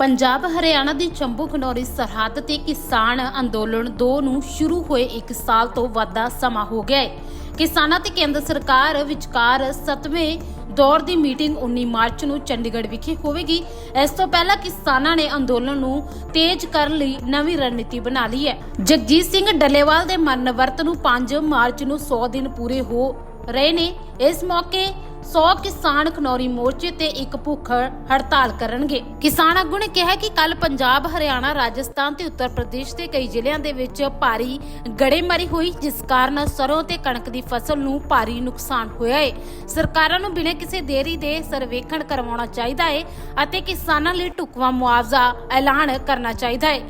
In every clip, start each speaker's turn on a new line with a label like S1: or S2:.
S1: ਪੰਜਾਬ, ਹਰਿਆਣਾ ਦੀ ਚੰਬੂ ਖਨੌਰੀ ਸਰਹੱਦ ਤੇ ਕਿਸਾਨ ਅੰਦੋਲਨ 2 ਨੂੰ ਸ਼ੁਰੂ ਹੋਏ 1 ਸਾਲ ਤੋਂ ਵੱਧ ਦਾ ਸਮਾਂ ਹੋ ਗਿਆ ਹੈ। ਕਿਸਾਨਾਂ ਤੇ ਕੇਂਦਰ ਸਰਕਾਰ ਵਿਚਕਾਰ 7ਵੇਂ ਦੌਰ ਦੀ ਮੀਟਿੰਗ 19 ਮਾਰਚ ਨੂੰ ਚੰਡੀਗੜ੍ਹ ਵਿਖੇ ਹੋਵੇਗੀ। ਇਸ ਤੋਂ ਪਹਿਲਾਂ ਕਿਸਾਨਾਂ ਨੇ ਅੰਦੋਲਨ ਨੂੰ ਤੇਜ਼ ਕਰਨ ਲਈ ਨਵੀਂ ਰਣਨੀਤੀ ਬਣਾ ਲਈ ਹੈ। ਜਗਜੀਤ ਸਿੰਘ ਡੱਲੇਵਾਲ ਦੇ ਮਰਨ ਵਰਤ ਨੂੰ 5 ਮਾਰਚ ਨੂੰ 100 ਦਿਨ ਪੂਰੇ ਹੋ ਰਹੇ ਨੇ। ਇਸ ਮੌਕੇ 100 ਕਿਸਾਨ ਖਨੌਰੀ ਮੋਰਚੇ ਤੇ ਇੱਕ ਭੁੱਖ ਹੜਤਾਲ ਕਰਨਗੇ। ਕਿਸਾਨ ਆਗੂ ਨੇ ਕਿਹਾ ਕਿ ਕੱਲ ਪੰਜਾਬ, ਹਰਿਆਣਾ, ਰਾਜਸਥਾਨ ਤੇ ਉੱਤਰ ਪ੍ਰਦੇਸ਼ ਦੇ ਕਈ ਜ਼ਿਲ੍ਹਿਆਂ ਦੇ ਵਿੱਚ ਭਾਰੀ ਗੜੇਮਾਰੀ ਹੋਈ, ਜਿਸ ਕਾਰਨ ਸਰੋਂ ਤੇ ਕਣਕ ਦੀ ਫਸਲ ਨੂੰ ਭਾਰੀ ਨੁਕਸਾਨ ਹੋਇਆ ਹੈ ਸਰਕਾਰਾਂ ਨੂੰ ਬਿਨਾਂ ਕਿਸੇ ਦੇਰੀ ਦੇ ਸਰਵੇਖਣ ਕਰਵਾਉਣਾ ਚਾਹੀਦਾ ਹੈ ਅਤੇ ਕਿਸਾਨਾਂ ਲਈ ਢੁਕਵਾਂ ਮੁਆਵਜ਼ਾ ਐਲਾਨ ਕਰਨਾ ਚਾਹੀਦਾ ਹੈ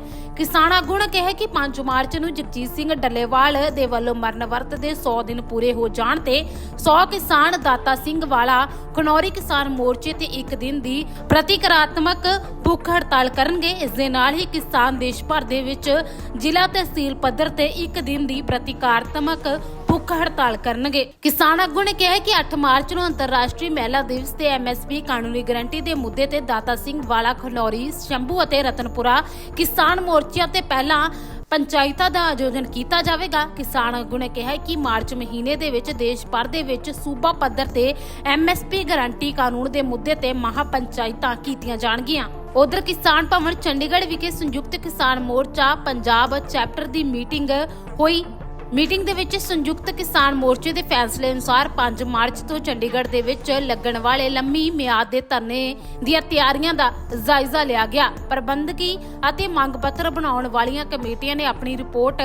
S1: ਕਿਸਾਨ ਆਗੂ ਨੇ ਕਿਹਾ ਕਿ 5 ਮਾਰਚ ਨੂੰ ਜਗਜੀਤ ਸਿੰਘ ਡੱਲੇਵਾਲ ਦੇ ਵੱਲੋਂ ਮਰਨ ਵਰਤ ਦੇ 100 ਦਿਨ ਪੂਰੇ ਹੋ ਜਾਣ ਤੇ 100 ਕਿਸਾਨ ਦਾਤਾ ਸਿੰਘ ਵਾਲਾ ਖਨੌਰੀ ਕਿਸਾਨ ਮੋਰਚੇ ਤੇ ਇੱਕ ਦਿਨ ਦੀ ਪ੍ਰਤੀਕਾਰਾਤਮਕ ਭੁੱਖ ਹੜਤਾਲ ਕਰਨਗੇ। ਇਸ ਦੇ ਨਾਲ ਹੀ ਕਿਸਾਨ ਦੇਸ਼ ਭਰ ਦੇ ਵਿੱਚ ਜ਼ਿਲ੍ਹਾ ਤਹਿਸੀਲ ਪੱਧਰ ਤੇ ਇੱਕ ਦਿਨ ਦੀ ਪ੍ਰਤੀਕਾਰਤਮਕ ਭੁੱਖ ਹੜਤਾਲ ਕਰਨਗੇ। ਕਿਸਾਨ ਆਗੂ ਨੇ ਕਿਹਾ ਕਿ 8 ਮਾਰਚ ਨੂੰ ਅੰਤਰਰਾਸ਼ਟਰੀ ਮਹਿਲਾ ਦਿਵਸ ਤੇ ਐਮਐਸਪੀ ਕਾਨੂੰਨੀ ਗਰੰਟੀ ਦੇ ਮੁੱਦੇ ਤੇ ਦਾਤਾ ਸਿੰਘ ਵਾਲਾ ਖਨੌਰੀ ਸ਼ੰਭੂ ਅਤੇ ਰਤਨਪੁਰਾ ਕਿਸਾਨ ਮੋਰਚਿਆਂ ਤੇ ਪਹਿਲਾਂ ਪੰਚਾਇਤਾਂ ਦਾ ਆਯੋਜਨ ਕੀਤਾ ਜਾਵੇਗਾ। ਕਿਸਾਨ ਆਗੂ ਨੇ ਕਿਹਾ ਕਿ ਮਾਰਚ ਮਹੀਨੇ ਦੇ ਵਿੱਚ ਦੇਸ਼ ਭਰ ਦੇ ਵਿੱਚ ਸੂਬਾ ਪੱਧਰ ਤੇ ਐਮਐਸਪੀ ਗਾਰੰਟੀ ਕਾਨੂੰਨ ਦੇ ਮੁੱਦੇ ਤੇ ਮਹਾ ਪੰਚਾਇਤਾਂ ਕੀਤੀਆਂ ਜਾਣਗੀਆਂ। ਉਧਰ ਕਿਸਾਨ ਭਵਨ ਚੰਡੀਗੜ੍ਹ ਵਿਖੇ ਸੰਯੁਕਤ ਕਿਸਾਨ ਮੋਰਚਾ ਪੰਜਾਬ ਚੈਪਟਰ ਦੀ ਮੀਟਿੰਗ ਹੋਈ। ਮੀਟਿੰਗ ਦੇ ਵਿੱਚ ਸੰਯੁਕਤ ਕਿਸਾਨ ਮੋਰਚੇ ਦੇ ਫੈਸਲੇ ਅਨੁਸਾਰ 5 ਮਾਰਚ ਤੋਂ ਚੰਡੀਗੜ੍ਹ ਦੇ ਵਿੱਚ ਲੱਗਣ ਵਾਲੇ ਲੰਮੀ ਮਿਆਦ ਦੇ ਧਰਨੇ ਦੀਆਂ ਤਿਆਰੀਆਂ ਦਾ ਜਾਇਜ਼ਾ ਲਿਆ ਗਿਆ। ਪ੍ਰਬੰਧਕੀ ਅਤੇ ਮੰਗ ਪੱਤਰ ਬਣਾਉਣ ਵਾਲੀਆਂ ਕਮੇਟੀਆਂ ਨੇ ਆਪਣੀ ਰਿਪੋਰਟ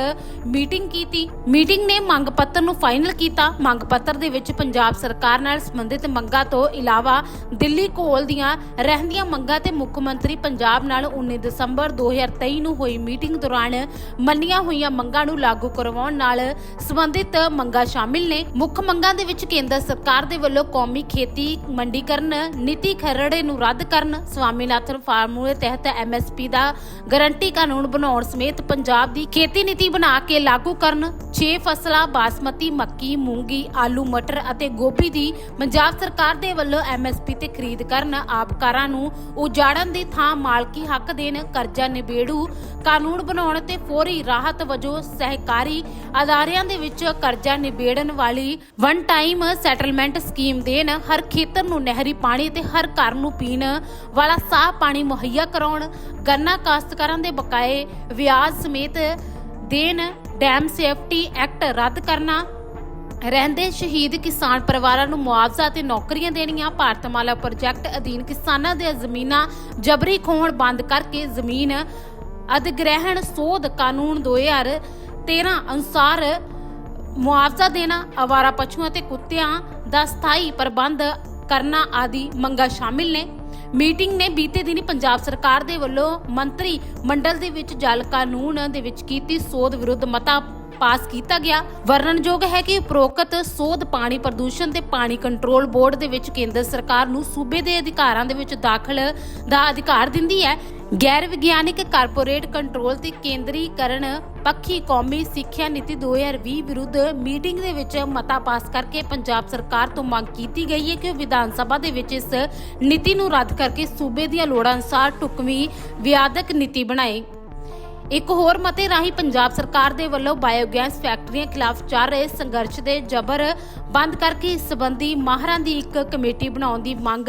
S1: ਮੀਟਿੰਗ ਕੀਤੀ। ਮੀਟਿੰਗ ਨੇ ਮੰਗ ਪੱਤਰ ਨੂੰ ਫਾਈਨਲ ਕੀਤਾ। ਮੰਗ ਪੱਤਰ ਦੇ ਵਿੱਚ ਪੰਜਾਬ ਸਰਕਾਰ ਨਾਲ ਸੰਬੰਧਿਤ ਮੰਗਾਂ ਤੋਂ ਇਲਾਵਾ ਦਿੱਲੀ ਕੋਲ ਦੀਆਂ ਰਹਿੰਦੀਆਂ ਮੰਗਾਂ ਤੇ ਮੁੱਖ ਮੰਤਰੀ ਪੰਜਾਬ ਨਾਲ 19 ਦਸੰਬਰ 2023 ਨੂੰ ਹੋਈ ਮੀਟਿੰਗ ਦੌਰਾਨ ਮੰਨੀਆਂ ਹੋਈਆਂ ਮੰਗਾਂ ਨੂੰ ਲਾਗੂ ਕਰਵਾਉਣ ਨਾਲ ਸੰਬੰਧਿਤ ਮੰਗਾਂ ਸ਼ਾਮਿਲ ਨੇ। ਮੁੱਖ ਮੰਗਾਂ ਦੇ ਵਿੱਚ ਕੇਂਦਰ ਸਰਕਾਰ ਦੇ ਵੱਲੋਂ ਕੌਮੀ ਖੇਤੀ ਮੰਡੀਕਰਨ ਨੀਤੀ ਖਰੜੇ ਨੂੰ ਰੱਦ ਕਰਨ, ਸਵਾਮੀਨਾਥਨ ਫਾਰਮੂਲੇ ਤਹਿਤ ਐਮਐਸਪੀ ਦਾ ਗਾਰੰਟੀ ਕਾਨੂੰਨ ਬਣਾਉਣ ਸਮੇਤ ਪੰਜਾਬ ਦੀ ਖੇਤੀ ਨੀਤੀ ਬਣਾ ਕੇ ਲਾਗੂ ਕਰਨ 6 ਫਸਲਾਂ, ਬਾਸਮਤੀ, ਮੱਕੀ, ਮੂੰਗੀ, ਆਲੂ, ਮਟਰ ਅਤੇ ਗੋਭੀ ਦੀ ਪੰਜਾਬ ਸਰਕਾਰ ਦੇ ਵੱਲੋਂ ਐਮਐਸਪੀ ਤੇ ਖਰੀਦ ਕਰਨ ਆਪਕਾਰਾਂ ਨੂੰ ਉਜਾੜਨ ਦੀ ਥਾਂ ਮਾਲਕੀ ਹੱਕ ਦੇਣ, ਕਰਜ਼ਾ ਨਿਬੇੜੂ, ਕਾਨੂੰਨ ਬਣਾਉਣ ਤੇ ਫੌਰੀ ਰਾਹਤ ਵਜੋਂ ਸਹਿਕਾਰੀ ਅਦਾਰਿਆਂ ਦੇ ਵਿੱਚ ਕਰਜ਼ਾ ਨਿਬੇੜਨ ਵਾਲੀ ਵਨ ਟਾਈਮ ਸੈਟਲਮੈਂਟ ਸਕੀਮ ਦੇਣ, ਹਰ ਖੇਤਰ ਨੂੰ ਨਹਿਰੀ ਪਾਣੀ ਤੇ ਹਰ ਘਰ ਨੂੰ ਪੀਣ ਵਾਲਾ ਸਾਫ਼ ਪਾਣੀ ਮੁਹੱਈਆ ਕਰਾਉਣ, ਗੰਨਾ ਕਾਸ਼ਤਕਾਰਾਂ ਦੇ ਬਕਾਏ ਵਿਆਜ ਸਮੇਤ ਦੇਣ ਡੈਮ ਸੇਫਟੀ ਐਕਟ ਰੱਦ ਕਰਨਾ, ਰਹਿੰਦੇ ਸ਼ਹੀਦ ਕਿਸਾਨ ਪਰਿਵਾਰਾਂ ਨੂੰ ਮੁਆਵਜ਼ਾ ਤੇ ਨੌਕਰੀਆਂ ਦੇਣੀਆਂ, ਭਾਰਤਮਾਲਾ ਪ੍ਰੋਜੈਕਟ ਅਧੀਨ ਕਿਸਾਨਾਂ ਦੇ ਜ਼ਮੀਨਾਂ ਜਬਰੀ ਖੋਹਣ ਬੰਦ ਕਰਕੇ ਜ਼ਮੀਨ ਅਧਿਗ੍ਰਹਿਣ ਸੋਧ ਕਾਨੂੰਨ 2013 ਅਨੁਸਾਰ ਮੁਆਵਜ਼ਾ ਦੇਣਾ, ਆਵਾਰਾ ਪਸ਼ੂਆਂ ਤੇ ਕੁੱਤਿਆਂ ਦਾ ਸਥਾਈ ਪ੍ਰਬੰਧ ਕਰਨਾ ਆਦਿ ਮੰਗਾਂ ਸ਼ਾਮਿਲ ਨੇ। ਮੀਟਿੰਗ ਨੇ ਬੀਤੇ ਦਿਨੀ ਪੰਜਾਬ ਸਰਕਾਰ ਦੇ ਵੱਲੋਂ ਮੰਤਰੀ ਮੰਡਲ ਦੇ ਵਿੱਚ ਜਲ ਕਾਨੂੰਨ ਦੇ ਵਿੱਚ ਕੀਤੀ ਸੋਧ ਵਿਰੁੱਧ ਮਤਾ ਪਾਸ ਕੀਤਾ ਗਿਆ। ਵਰਣਨਯੋਗ ਹੈ ਕਿ ਉਪਰੋਕਤ ਸੋਧ ਪਾਣੀ ਪ੍ਰਦੂਸ਼ਣ ਤੇ ਪਾਣੀ ਕੰਟਰੋਲ ਬੋਰਡ ਦੇ ਵਿੱਚ ਕੇਂਦਰ ਸਰਕਾਰ ਨੂੰ ਸੂਬੇ ਦੇ ਅਧਿਕਾਰਾਂ ਦੇ ਵਿੱਚ ਦਾਖਲ ਦਾ ਅਧਿਕਾਰ ਦਿੰਦੀ ਹੈ। ਗੈਰ ਵਿਗਿਆਨਿਕ ਕਾਰਪੋਰੇਟ ਕੰਟਰੋਲ ਤੇ ਕੇਂਦਰੀਕਰਨ ਪੱਖੀ ਕੌਮੀ ਸਿੱਖਿਆ ਨੀਤੀ 2020 ਵਿਰੁੱਧ ਮੀਟਿੰਗ ਦੇ ਵਿੱਚ ਮਤਾ ਪਾਸ ਕਰਕੇ ਪੰਜਾਬ ਸਰਕਾਰ ਤੋਂ ਮੰਗ ਕੀਤੀ ਗਈ ਹੈ ਕਿ ਉਹ ਵਿਧਾਨ ਸਭਾ ਦੇ ਵਿੱਚ ਇਸ ਨੀਤੀ ਨੂੰ ਰੱਦ ਕਰਕੇ ਸੂਬੇ ਦੀਆਂ ਲੋੜਾਂ ਅਨੁਸਾਰ ਢੁਕਵੀਂ ਵਿਆਦਕ ਨੀਤੀ ਬਣਾਏ। ਇੱਕ ਹੋਰ ਮਤੇ ਰਾਹੀਂ ਪੰਜਾਬ ਸਰਕਾਰ ਦੇ ਵੱਲੋਂ ਬਾਇਓਗੈਸ ਫੈਕਟਰੀਆਂ ਖਿਲਾਫ ਚੱਲ ਰਹੇ ਸੰਘਰਸ਼ ਦੇ ਜਬਰ ਬੰਦ ਕਰਕੇ ਇਸ ਸੰਬੰਧੀ ਮਾਹਰਾਂ ਦੀ ਇੱਕ ਕਮੇਟੀ ਬਣਾਉਣ ਦੀ ਮੰਗ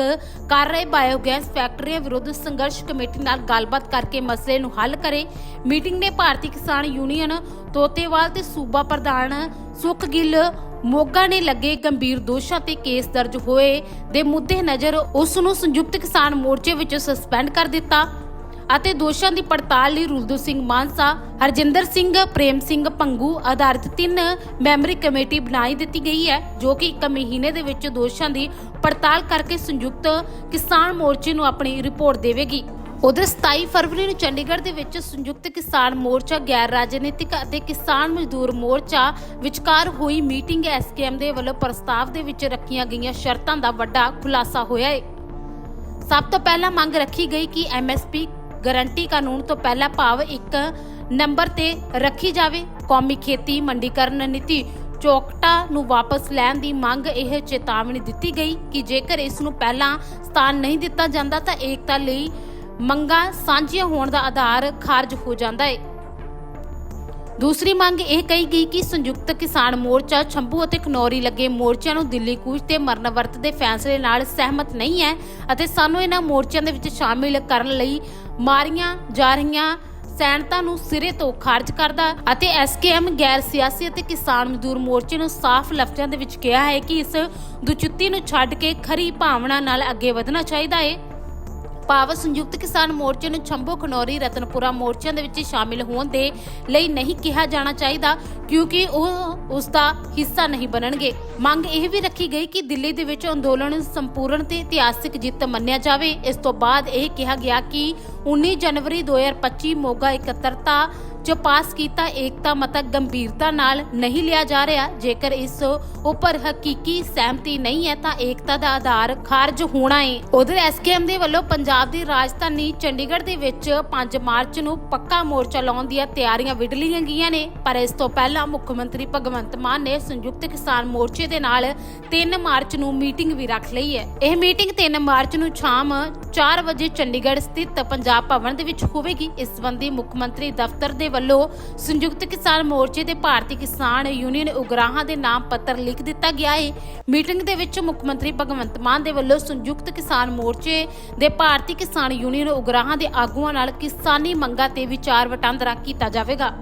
S1: ਕਰ ਰਹੇ ਬਾਇਓਗੈਸ ਫੈਕਟਰੀਆਂ ਵਿਰੁੱਧ ਸੰਘਰਸ਼ ਕਮੇਟੀ ਨਾਲ ਗੱਲਬਾਤ ਕਰਕੇ ਮਸਲੇ ਨੂੰ ਹੱਲ ਕਰੇ। ਮੀਟਿੰਗ ਨੇ ਭਾਰਤੀ ਕਿਸਾਨ ਯੂਨੀਅਨ ਤੋਤੇਵਾਲ ਤੇ ਸੂਬਾ ਪ੍ਰਧਾਨ ਸੁਖ ਗਿੱਲ ਮੋਗਾ ਨੇ ਲੱਗੇ ਗੰਭੀਰ ਦੋਸ਼ਾਂ ਤੇ ਕੇਸ ਦਰਜ ਹੋਏ ਦੇ ਮੁੱਦੇ ਨਜ਼ਰ ਉਸ ਨੂੰ ਸੰਯੁਕਤ ਕਿਸਾਨ ਮੋਰਚੇ ਵਿੱਚ ਸਸਪੈਂਡ ਕਰ ਦਿੱਤਾ। ਅਤੇ ਦੋਸ਼ਾਂ ਦੀ ਪੜਤਾਲ ਲਈ ਰੁਲਦੂ ਸਿੰਘ ਮਾਨਸਾ, ਹਰਜਿੰਦਰ ਸਿੰਘ, ਪ੍ਰੇਮ ਸਿੰਘ ਪੰਗੂ ਆਧਾਰਿਤ ਤਿੰਨ ਮੈਂਬਰੀ ਕਮੇਟੀ ਬਣਾਈ ਦਿੱਤੀ ਗਈ ਹੈ, ਜੋ ਕਿ ਇੱਕ ਮਹੀਨੇ ਦੇ ਵਿੱਚ ਦੋਸ਼ਾਂ ਦੀ ਪੜਤਾਲ ਕਰਕੇ ਸੰਯੁਕਤ ਕਿਸਾਨ ਮੋਰਚੇ ਨੂੰ ਆਪਣੀ ਰਿਪੋਰਟ ਦੇਵੇਗੀ। ਉਧਰ 27 ਫਰਵਰੀ ਨੂੰ ਚੰਡੀਗੜ੍ਹ ਦੇ ਵਿੱਚ ਸੰਯੁਕਤ ਕਿਸਾਨ ਮੋਰਚਾ, ਗੈਰ ਰਾਜਨੀਤਿਕ ਅਤੇ ਕਿਸਾਨ ਮਜ਼ਦੂਰ ਮੋਰਚਾ ਵਿਚਕਾਰ ਹੋਈ ਮੀਟਿੰਗ ਐਸਕੇਐਮ ਦੇ ਵੱਲੋਂ ਪ੍ਰਸਤਾਵ ਦੇ ਵਿੱਚ ਰੱਖੀਆਂ ਗਈਆਂ ਸ਼ਰਤਾਂ ਦਾ ਵੱਡਾ ਖੁਲਾਸਾ ਹੋਇਆ ਹੈ ਸਭ ਤੋਂ ਪਹਿਲਾਂ ਮੰਗ ਰੱਖੀ ਗਈ ਕਿ ਐਮਐਸਪੀ ਗਾਰੰਟੀ ਕਾਨੂੰਨ ਤੋਂ ਪਹਿਲਾਂ ਭਾਵ ਇੱਕ ਨੰਬਰ ਤੇ ਰੱਖੀ ਜਾਵੇ। ਕੌਮੀ ਖੇਤੀ ਮੰਡੀਕਰਨ ਨੀਤੀ ਚੋਕਟਾ ਨੂੰ ਵਾਪਸ ਲੈਣ ਦੀ ਮੰਗ ਇਹ ਚੇਤਾਵਨੀ ਦਿੱਤੀ ਗਈ ਕਿ ਜੇਕਰ ਇਸ ਨੂੰ ਪਹਿਲਾਂ ਸਥਾਨ ਨਹੀਂ ਦਿੱਤਾ ਜਾਂਦਾ ਤਾਂ ਏਕਤਾ ਲਈ ਮੰਗਾਂ ਸਾਂਝੀਆਂ ਹੋਣ ਦਾ ਆਧਾਰ ਖਾਰਜ ਹੋ ਜਾਂਦਾ ਹੈ। ਦੂਸਰੀ ਮੰਗ ਇਹ ਕਹੀ ਗਈ ਕਿ ਸੰਯੁਕਤ ਕਿਸਾਨ ਮੋਰਚਾ ਛੰਭੂ ਅਤੇ ਖਨੌਰੀ ਲੱਗੇ ਮੋਰਚਿਆਂ ਨੂੰ ਦਿੱਲੀ ਕੂਚ ਤੇ ਮਰਨ ਵਰਤ ਦੇ ਫੈਸਲੇ ਨਾਲ ਸਹਿਮਤ ਨਹੀਂ ਹੈ ਅਤੇ ਸਾਨੂੰ ਇਹਨਾਂ ਮੋਰਚਿਆਂ ਦੇ ਵਿੱਚ ਸ਼ਾਮਿਲ ਕਰਨ ਲਈ ਮਾਰੀਆਂ ਜਾ ਰਹੀਆਂ ਸੈਨਤਾ ਨੂੰ ਸਿਰੇ ਤੋਂ ਖਾਰਜ ਕਰਦਾ ਅਤੇ ਐਸਕੇਐਮ ਗੈਰ ਸਿਆਸੀ ਅਤੇ ਕਿਸਾਨ ਮਜ਼ਦੂਰ ਮੋਰਚੇ ਨੂੰ ਸਾਫ਼ ਲਫ਼ਜ਼ਾਂ ਦੇ ਵਿੱਚ ਕਿਹਾ ਹੈ ਕਿ ਇਸ ਦੁਚਿੱਤੀ ਨੂੰ ਛੱਡ ਕੇ ਖਰੀ ਭਾਵਨਾ ਨਾਲ ਅੱਗੇ ਵਧਣਾ ਚਾਹੀਦਾ ਹੈ। ਭਾਵ ਸੰਯੁਕਤ ਕਿਸਾਨ ਮੋਰਚੇ ਨੂੰ ਛੰਭੋ ਖਨੌਰੀ ਰਤਨਪੁਰਾ ਮੋਰਚਿਆਂ ਦੇ ਵਿੱਚ ਸ਼ਾਮਿਲ ਹੋਣ ਦੇ ਲਈ ਨਹੀਂ ਕਿਹਾ ਜਾਣਾ ਚਾਹੀਦਾ। ਕਿਉਂਕਿ ਉਹ ਉਸ ਦਾ ਹਿੱਸਾ ਨਹੀਂ ਬਣਨਗੇ। ਮੰਗ ਇਹ ਵੀ ਰੱਖੀ ਗਈ ਕਿ ਦਿੱਲੀ ਦੇ ਵਿੱਚ ਅੰਦੋਲਨ ਸੰਪੂਰਨ ਤੇ ਇਤਿਹਾਸਿਕ ਜਿੱਤ ਮੰਨਿਆ ਜਾਵੇ। ਇਸ ਤੋਂ ਬਾਅਦ ਇਹ ਕਿਹਾ ਗਿਆ ਕਿ 19 ਜਨਵਰੀ 2025 ਮੋਗਾ ਇਕੱਤਰਤਾ ਚ ਪਾਸ ਕੀਤਾ ਏਕਤਾ ਮਤਾ ਗੰਭੀਰਤਾ ਨਾਲ ਨਹੀਂ ਲਿਆ ਜਾ ਰਿਹਾ। ਜੇਕਰ ਇਸ ਉੱਪਰ ਹਕੀਕੀ ਸਹਿਮਤੀ ਨਹੀਂ ਹੈ, ਤਾਂ ਏਕਤਾ ਦਾ ਆਧਾਰ ਖਾਰਜ ਹੋਣਾ ਹੈ ਉਧਰ ਐਸਕੇਐਮ ਦੇ ਵੱਲੋਂ ਪੰਜਾਬ ਦੀ ਰਾਜਧਾਨੀ ਚੰਡੀਗੜ੍ਹ ਦੇ ਵਿੱਚ 5 ਮਾਰਚ ਨੂੰ ਪੱਕਾ ਮੋਰਚਾ ਲਾਉਣ ਦੀਆਂ ਤਿਆਰੀਆਂ ਵਿੜ ਲਈਆਂ ਗਈਆਂ ਨੇ। ਪਰ ਇਸ ਤੋਂ ਪਹਿਲਾਂ ਪਹਿਲਾਂ ਮੁੱਖ ਮੰਤਰੀ ਭਗਵੰਤ ਮਾਨ ਨੇ ਸੰਯੁਕਤ ਕਿਸਾਨ ਮੋਰਚੇ ਦੇ ਨਾਲ 3 ਮਾਰਚ ਨੂੰ ਮੀਟਿੰਗ ਵੀ ਰੱਖ ਲਈ ਹੈ। ਇਹ ਮੀਟਿੰਗ 3 ਮਾਰਚ ਨੂੰ ਸ਼ਾਮ 4 ਵਜੇ ਚੰਡੀਗੜ੍ਹ ਸਥਿਤ ਪੰਜਾਬ ਭਵਨ ਦੇ ਵਿੱਚ ਹੋਵੇਗੀ। ਇਸ ਸੰਬੰਧੀ ਮੁੱਖ ਮੰਤਰੀ ਦਫ਼ਤਰ ਦੇ ਵੱਲੋਂ ਸੰਯੁਕਤ ਕਿਸਾਨ ਮੋਰਚੇ ਦੇ ਭਾਰਤੀ ਕਿਸਾਨ ਯੂਨੀਅਨ ਉਗਰਾਹਾਂ ਦੇ ਨਾਮ ਪੱਤਰ ਲਿਖ ਦਿੱਤਾ ਗਿਆ ਹੈ। ਮੀਟਿੰਗ ਦੇ ਵਿੱਚ ਮੁੱਖ ਮੰਤਰੀ ਭਗਵੰਤ ਮਾਨ ਦੇ ਵੱਲੋਂ ਸੰਯੁਕਤ ਕਿਸਾਨ ਮੋਰਚੇ ਦੇ ਭਾਰਤੀ ਕਿਸਾਨ ਯੂਨੀਅਨ ਉਗਰਾਹਾਂ ਦੇ ਆਗੂਆਂ ਨਾਲ ਕਿਸਾਨੀ ਮੰਗਾਂ ਤੇ ਵਿਚਾਰ ਵਟਾਂਦਰਾ ਕੀਤਾ ਜਾਵੇਗਾ।